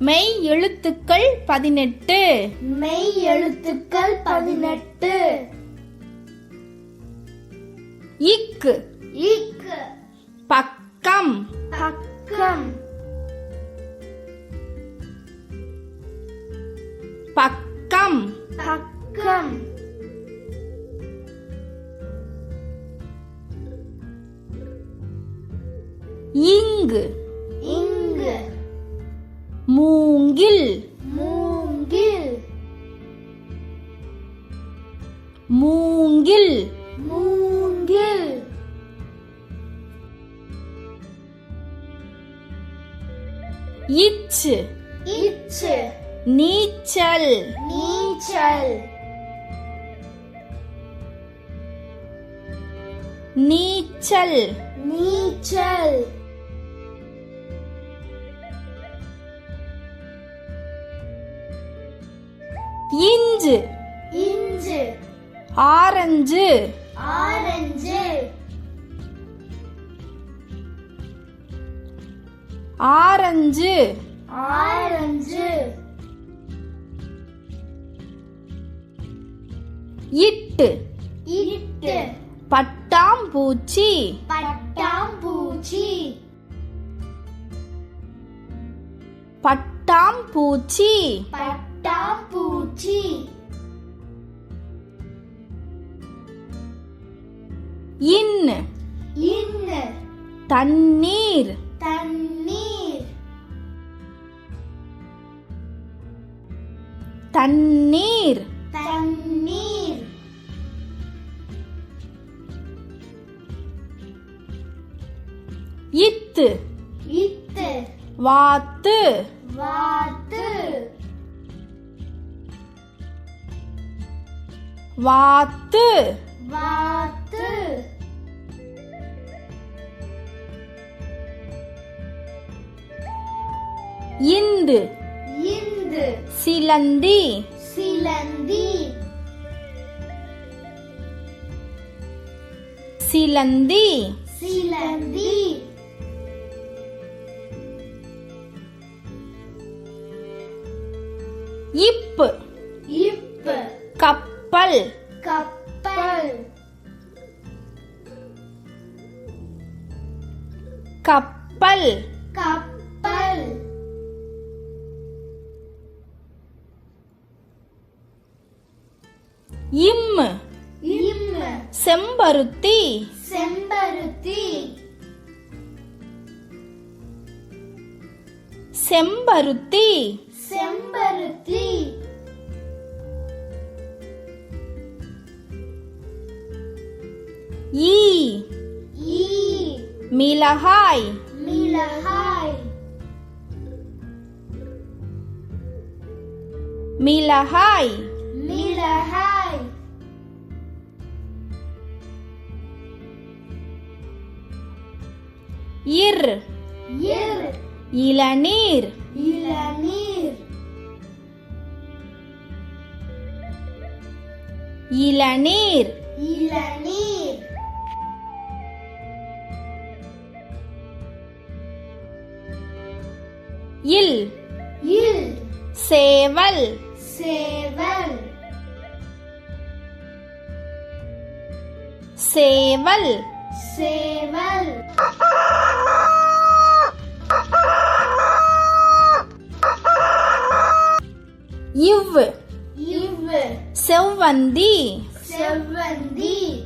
மெய் எழுத்துக்கள் பதினெட்டு. மெய் எழுத்துக்கள் பதினெட்டு. இக்கு இக்கு பக்கம். பக்கம். பக்கம். பக்கம். இங்கு இங்கு மூங்கில். மூங்கில். மூங்கில். மூங்கில். இச்சு இச்சு நீச்சல். நீச்சல். நீச்சல். நீச்சல். இஞ்சு. இஞ்சு. ஆரஞ்சு. ஆரஞ்சு. ஆரஞ்சு. ஆரஞ்சு. இட்டு. இட்டு. பட்டாம்பூச்சி. பட்டாம்பூச்சி. பட்டாம்பூச்சி. பட்டாம்பூச்சி இன்னு. இன்னு. தண்ணீர். தண்ணீர். தண்ணீர். தண்ணீர். இத்து. இத்து. வாத்து. வாத்து வாத்து. வாத்து. இந்து. இந்து. சிலந்தி. சிலந்தி. சிலந்தி. சிலந்தி. இப்பு. இப்பு கப்பல். மிளகாய் மிளகாய் மிளகாய் மிளகாய் இர் இர் இளநீர் இளநீர் இளநீர் இளநீர் இல். இல். சேவல். சேவல். சேவல். சேவல். இவ் இவ் செவ்வந்தி. செவ்வந்தி.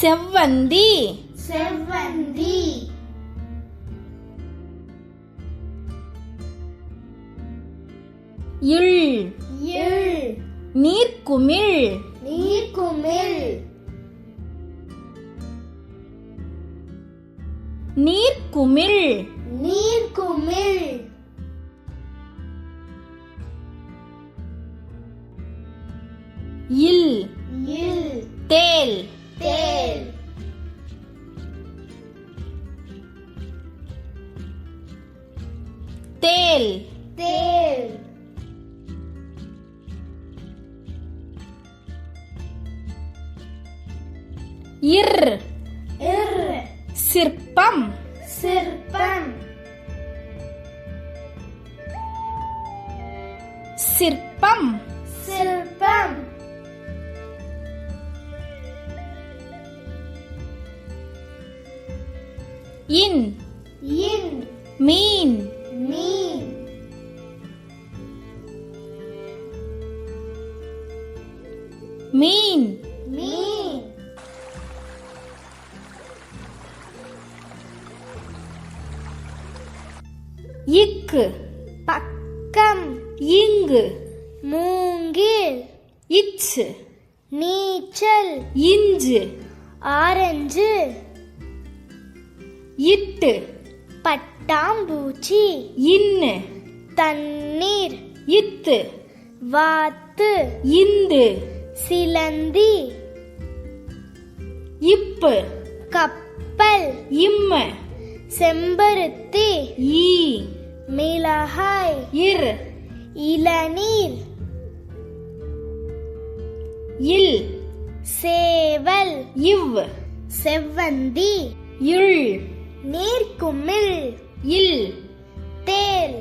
செவ்வந்தி. செவ்வந்தி இள் இல் நீர்க்குமிழ். நீர்க்குமிழ். நீர்க்குமிழ். நீர்க்குமிழ். இல். இன். இன். மீன். சிலந்தி இப்பு கப்பல் இம்ம செம்பருத்தி ஈ மிளகாய் இர் இளநீர் இல் சேவல் இவ் செவ்வந்தி இள் நீர்க்குமிழ் இல் தேல்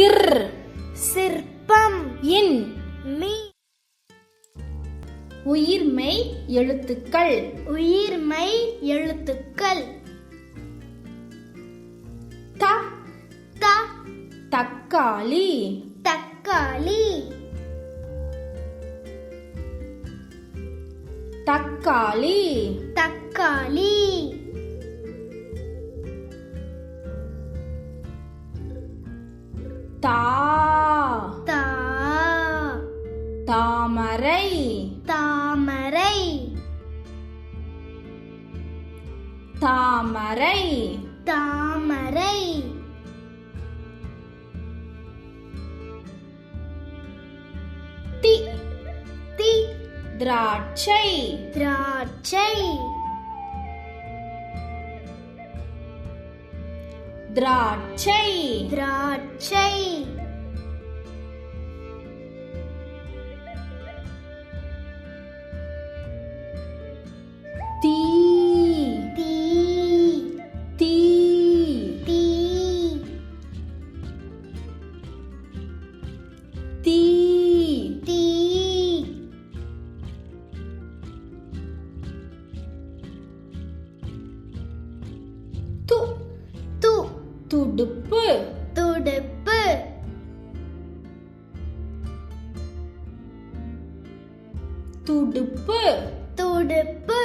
இர் சிற்பம் இன் மீ உயிர்மெய் எழுத்துக்கள். உயிர்மை எழுத்துக்கள். த. த. தக்காளி. தக்காளி. தக்காளி. தக்காளி. தா. தாமரை. தாமரை. தாமரை. தாமரை. தி. தி. திராட்சை. திராட்சை. திராட்சை. திராட்சை. துடுப்பு துடுப்பு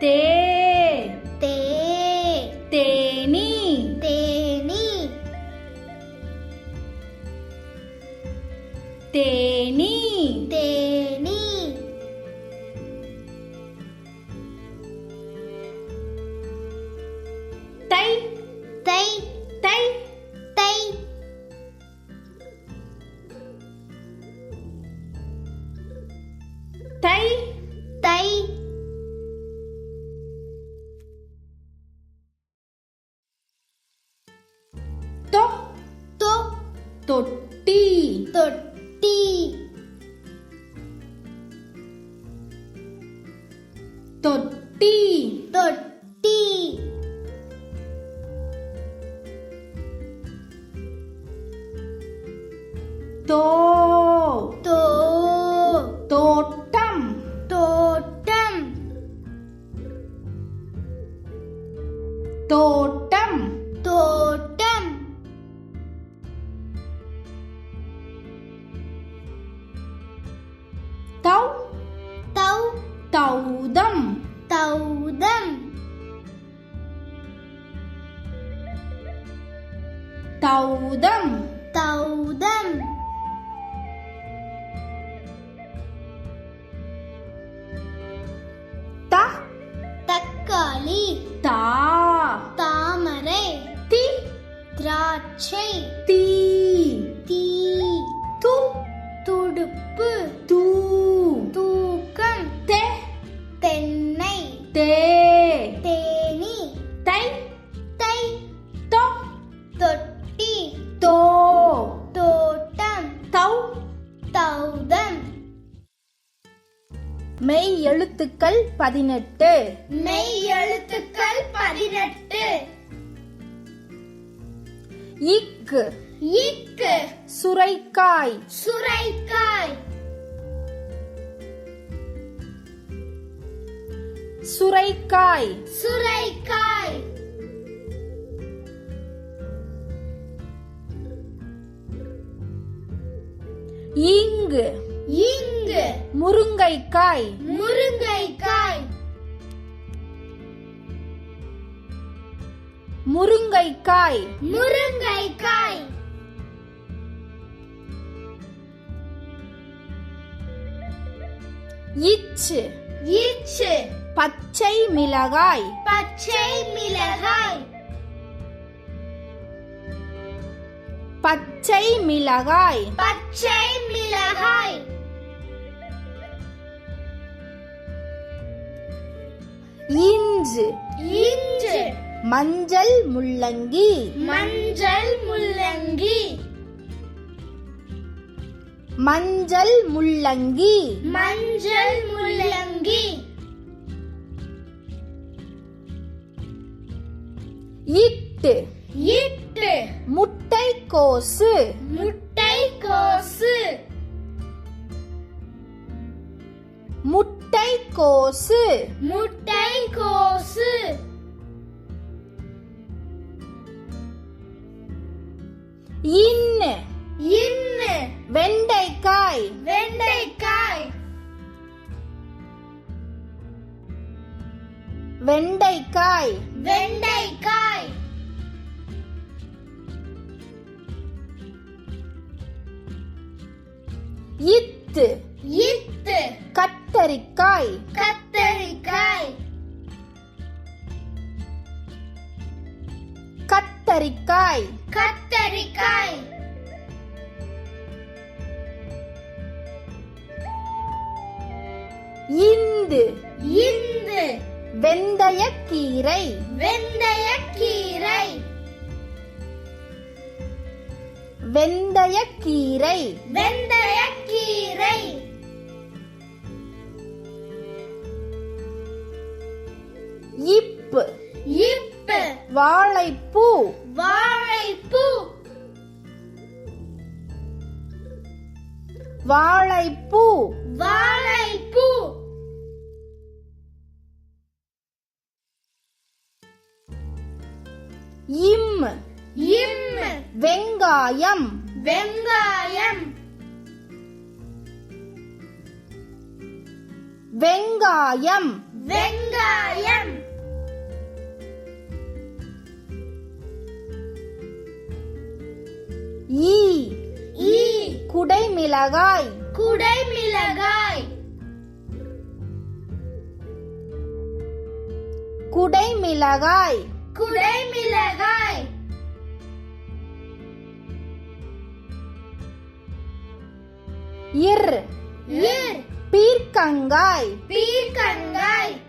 தே தொட்டி தொட்டி. தொட்டி தொட்டி. தௌதம். தௌதம். எழுத்துக்கள் பதினெட்டு. மெய் எழுத்துக்கள் பதினெட்டு. இக்கு. இக்கு. சுரைக்காய். சுரைக்காய். சுரைக்காய். சுரைக்காய். இங்கு. இங்கு முருங்கைக்காய். முருங்கைக்காய். முருங்கைக்காய். முருங்கைக்காய். இச்சு. இச்சு. பச்சை மிளகாய். பச்சை மிளகாய். பச்சை மிளகாய். பச்சை மிளகாய். இஞ்சு இஞ்சு மஞ்சள் முள்ளங்கி. மஞ்சள் முள்ளங்கி. மஞ்சள் முள்ளங்கி. மஞ்சள் முள்ளங்கி. இட்டு. இட்டு. முட்டை கோசு முட்டை கோசு முட்டை கோசு முட்டை கோசு இன்னு. இன்னு. வெண்டைக்காய். வெண்டைக்காய். வெண்டைக்காய். வெண்டைக்காய். இத்து. இத்து. கத்தரிக்காய். கத்தரிக்காய். கத்தரிக்காய். கத்தரிக்காய். இந்து. இந்து. வெந்தயக்கீரை. வெந்தயக்கீரை. வெந்தயக்கீரை. வெந்தயக்கீரை. வாழைப்பூ. வாழைப்பூ. வாழைப்பூ. வாழைப்பூ. இம். இம். வெங்காயம். வெங்காயம். வெங்காயம். வெங்காயம். ஈ. ஈ. குடைமிளகாய். குடைமிளகாய். குடைமிளகாய். குடைமிளகாய். இர். இர். பீர்க்கங்காய். பீர்க்கங்காய்.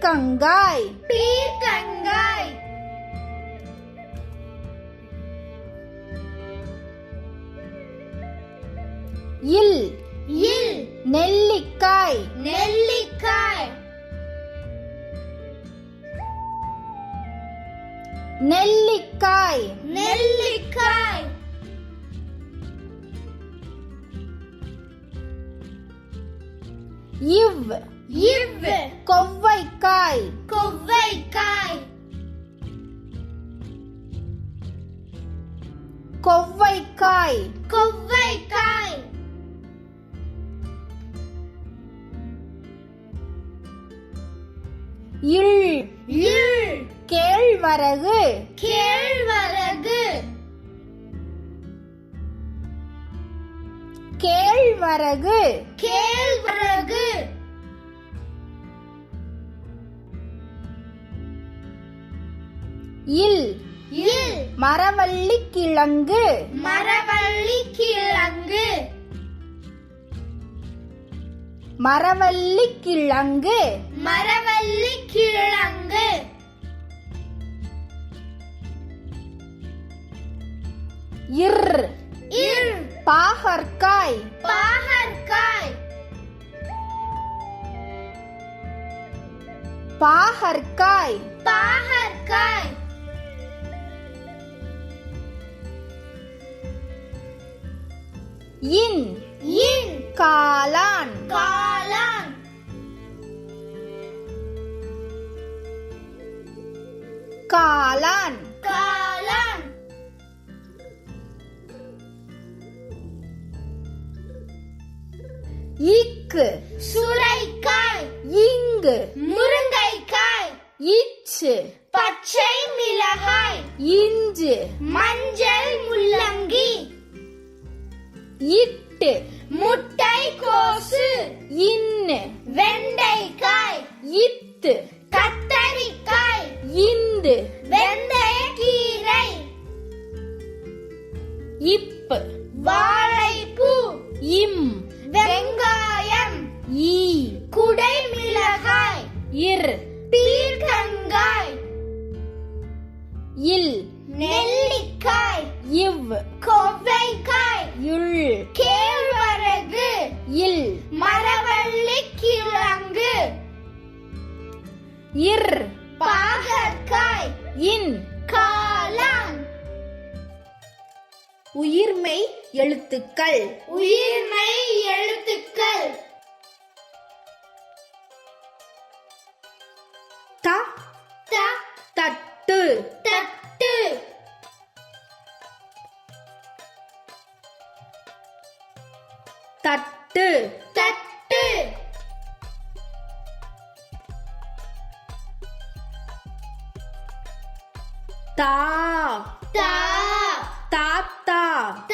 பீர்க்கங்காய். பீர்க்கங்காய். இல். இல். நெல்லிக்காய். நெல்லிக்காய். நெல்லிக்காய். நெல்லிக்காய். இவ். இவ். கேழ்வரகு கேழ்வரகு கேழ்வரகு கேழ்வரகு இல். இல். மரவள்ளி கிழங்கு. மரவள்ளி கிழங்கு. மரவள்ளி கிழங்கு. மரவள்ளி கிழங்கு. இர். இர். பாகற்காய். பாகற்காய். பாகற்காய். பாகற்காய். இன். இன். காளான். காளான். காளான். இக்கு சுரைக்காய். இங்கு. முருங்கைக்காய். இச்சு. பச்சை மிளகாய். இஞ்சு. மஞ்சள் முள்ளங்கி. இட்டு. முட்டை கோசு. இன்னு. வெண்டைக்காய். இத்து. கத்தரிக்காய். இந்து. வெந்தயக்கீரை. இப்பு. வாழைப்பூ. இம். வெங்காயம். ஈ. குடை மிளகாய் இர். பீர்க்கங்காய். இல். நெல்லிக்காய். இவ். கொவ்வைக்காய். இள் கேழ்வரகு. இல். மரவள்ளி கிழங்கு. இர். எழுத்துக்கள். உயிர்மை எழுத்துக்கள். த த தட்டு. தட்டு. தட்டு. தட்டு. தா. தா. தாத்தா. தாத்தா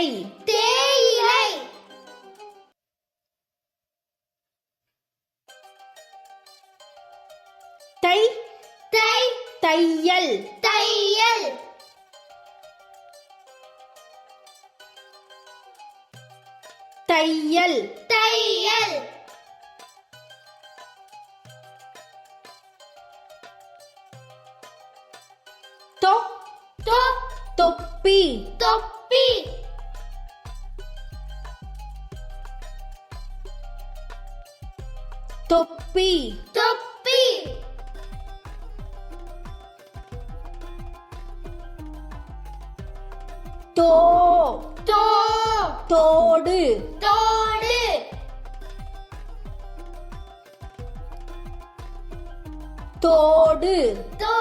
aí. Tem! தோ தோ தோடு. தோடு. தோடு. தோடு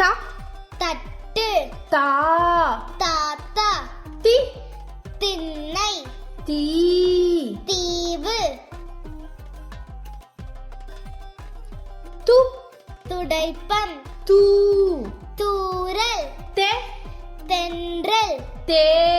த. தட்டு. தா. தாத்தா. தி. திண்ணை. தீ. தீவு. து. துடைப்பம். தூ. தூரல் தே. தென்றல். தே.